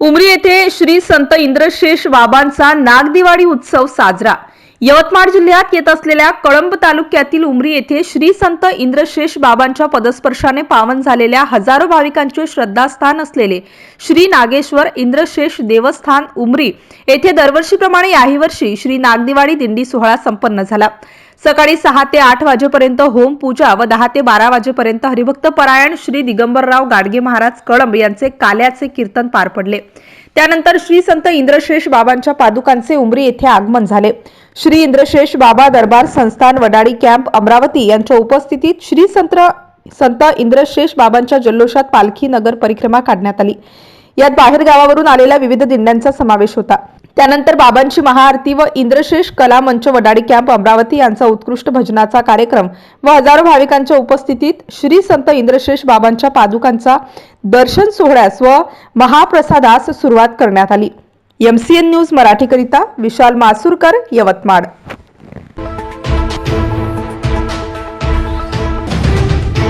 उमरी येथे श्री संत इंद्रशेष बाबांचा नागदिवाळी उत्सव साजरा. यवतमाळ जिल्ह्यात येत असलेल्या कळंब तालुक्यातील उमरी येथे श्री संत इंद्रशेष बाबांच्या पदस्पर्शाने पावन झालेल्या हजारो भाविकांचे श्रद्धास्थान असलेले श्री नागेश्वर इंद्रशेष देवस्थान उमरी येथे दरवर्षीप्रमाणे याही वर्षी श्री नागदिवाळी दिंडी सोहळा संपन्न झाला. सकाळी सहा ते आठ वाजेपर्यंत होम पूजा व दहा ते बारा वाजेपर्यंत हरिभक्त परायण श्री दिगंबरराव गाडगे महाराज कळंब यांचे काल्याचे कीर्तन पार पडले. त्यानंतर श्री संत इंद्रशेष बाबांच्या पादुकांचे उमरी येथे आगमन झाले. श्री इंद्रशेष बाबा दरबार संस्थान वडाळी कॅम्प अमरावती यांच्या उपस्थितीत श्री संत संत इंद्रशेष बाबांच्या जल्लोषात पालखी नगर परिक्रमा काढण्यात आली. यात बाहेर गावावरून आलेल्या विविध दिंड्यांचा समावेश होता. त्यानंतर बाबांची महाआरती व इंद्रशेष कला मंच वडाळी कॅम्प अमरावती यांचा उत्कृष्ट भजनाचा कार्यक्रम व हजारो भाविकांच्या उपस्थितीत श्री संत इंद्रशेष बाबांच्या पादुकांचा दर्शन सोहळ्यास व महाप्रसादास सुरुवात करण्यात आली. एमसीएन न्यूज मराठीकरिता विशाल मासूरकर यवतमाळ.